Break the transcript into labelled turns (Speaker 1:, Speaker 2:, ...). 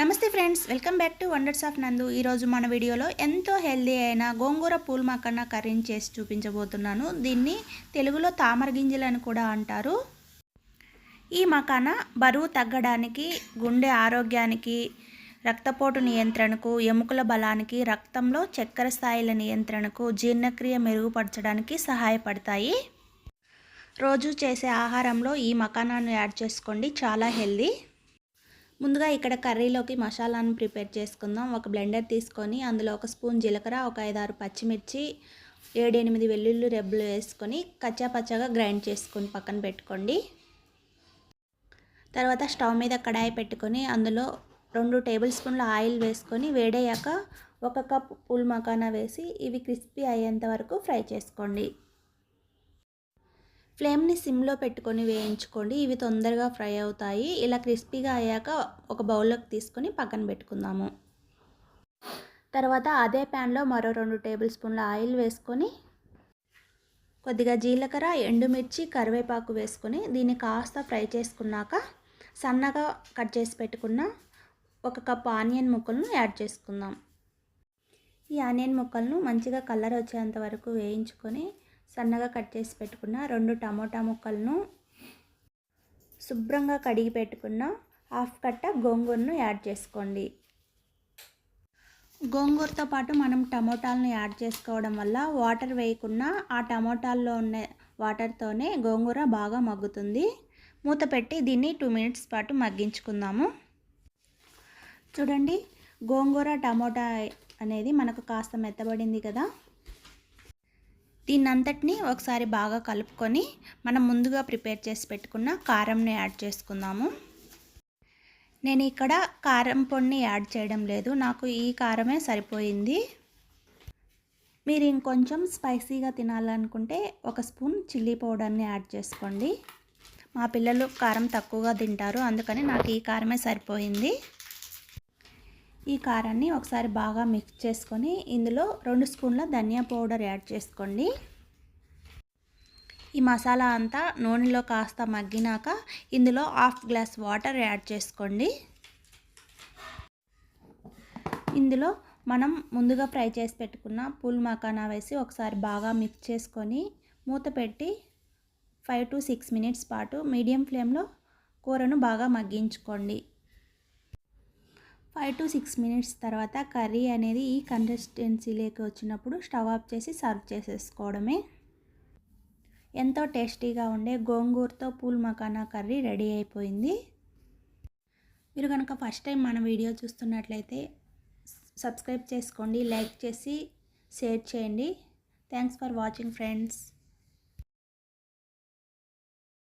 Speaker 1: నమస్తే friends welcome back to wonders of Nandu. ఈరోజు మన వీడియోలో ఎంతో హెల్దీ అయిన గోంగూర పూల్ మాకన్న కర్రీని చేసి చూపించబోతున్నాను. దీన్ని తెలుగులో తామర గింజలు అని కూడా అంటారు. ఈ మకాన బరువు తగ్గడానికి గుండె ఆరోగ్యానికి రక్తపోటు నియంత్రణకు ఎముకల బలానికి రక్తంలో చక్కెర స్థాయిల నియంత్రణకు జీర్ణక్రియ మెరుగుపరచడానికి సహాయపడతాయి. రోజు చేసే ఆహారంలో ఈ మకానాన్ని యాడ్ చేసుకోండి చాలా హెల్దీ. ముందుగా ఇక్కడ కర్రీలోకి మసాలాను ప్రిపేర్ చేసుకుందాం. ఒక బ్లెండర్ తీసుకొని అందులో ఒక స్పూన్ జీలకర్ర ఒక ఐదారు పచ్చిమిర్చి ఏడెనిమిది వెల్లుల్లి రెబ్బలు వేసుకొని కచ్చాపచ్చగా గ్రైండ్ చేసుకొని పక్కన పెట్టుకోండి. తర్వాత స్టవ్ మీద కడాయి పెట్టుకొని అందులో రెండు టేబుల్ స్పూన్ల ఆయిల్ వేసుకొని వేడయ్యాక ఒక కప్ పూల్ మకానా వేసి ఇవి క్రిస్పీ అయ్యేంత వరకు ఫ్రై చేసుకోండి. ఫ్లేమ్ని సిమ్లో పెట్టుకొని వేయించుకోండి. ఇవి తొందరగా ఫ్రై అవుతాయి. ఇలా క్రిస్పీగా అయ్యాక ఒక బౌల్లోకి తీసుకొని పక్కన పెట్టుకుందాము. తర్వాత అదే ప్యాన్లో మరో రెండు టేబుల్ స్పూన్ల ఆయిల్ వేసుకొని కొద్దిగా జీలకర్ర ఎండుమిర్చి కరివేపాకు వేసుకొని దీన్ని కాస్త ఫ్రై చేసుకున్నాక సన్నగా కట్ చేసి పెట్టుకున్న ఒక కప్ ఆనియన్ ముక్కలను యాడ్ చేసుకుందాం. ఈ ఆనియన్ ముక్కలను మంచిగా కలర్ వచ్చేంత వరకు వేయించుకొని సన్నగా కట్ చేసి పెట్టుకున్న రెండు టమోటా ముక్కలను శుభ్రంగా కడిగి పెట్టుకున్న హాఫ్ కట్ట గోంగూరను యాడ్ చేసుకోండి. గోంగూరతో పాటు మనం టమోటాలను యాడ్ చేసుకోవడం వల్ల వాటర్ వేయకుండా ఆ టమోటాల్లో ఉన్న వాటర్తోనే గోంగూర బాగా మగ్గుతుంది. మూత పెట్టి దీన్ని టూ మినిట్స్ పాటు మగ్గించుకుందాము. చూడండి గోంగూర టమోటా అనేది మనకు కాస్త మెత్తబడింది కదా. దీన్నంతటిని ఒకసారి బాగా కలుపుకొని మనం ముందుగా ప్రిపేర్ చేసి పెట్టుకున్న కారంని యాడ్ చేసుకుందాము. నేను ఇక్కడ కారం పొడిని యాడ్ చేయడం లేదు. నాకు ఈ కారమే సరిపోయింది. మీరు ఇంకొంచెం స్పైసీగా తినాలనుకుంటే ఒక స్పూన్ చిల్లీ పౌడర్ని యాడ్ చేసుకోండి. మా పిల్లలు కారం తక్కువగా తింటారు అందుకని నాకు ఈ కారమే సరిపోయింది. ఈ కారాన్ని ఒకసారి బాగా మిక్స్ చేసుకొని ఇందులో రెండు స్పూన్ల ధనియా పౌడర్ యాడ్ చేసుకోండి. ఈ మసాలా అంతా నూనెలో కాస్త మగ్గినాక ఇందులో హాఫ్ గ్లాస్ వాటర్ యాడ్ చేసుకోండి. ఇందులో మనం ముందుగా ఫ్రై చేసి పెట్టుకున్న పూల్ మకానా వేసి ఒకసారి బాగా మిక్స్ చేసుకొని మూత పెట్టి ఫైవ్ టు సిక్స్ మినిట్స్ పాటు మీడియం ఫ్లేమ్లో కూరను బాగా మగ్గించుకోండి. ఫైవ్ టు సిక్స్ మినిట్స్ తర్వాత కర్రీ అనేది ఈ కన్సిస్టెన్సీలోకి వచ్చినప్పుడు స్టవ్ ఆఫ్ చేసి సర్వ్ చేసేసుకోవడమే. ఎంతో టేస్టీగా ఉండే గోంగూరతో పూల్ మకానా కర్రీ రెడీ అయిపోయింది. మీరు కనుక ఫస్ట్ టైం మన వీడియో చూస్తున్నట్లయితే సబ్స్క్రైబ్ చేసుకోండి లైక్ చేసి షేర్ చేయండి. Thanks for watching friends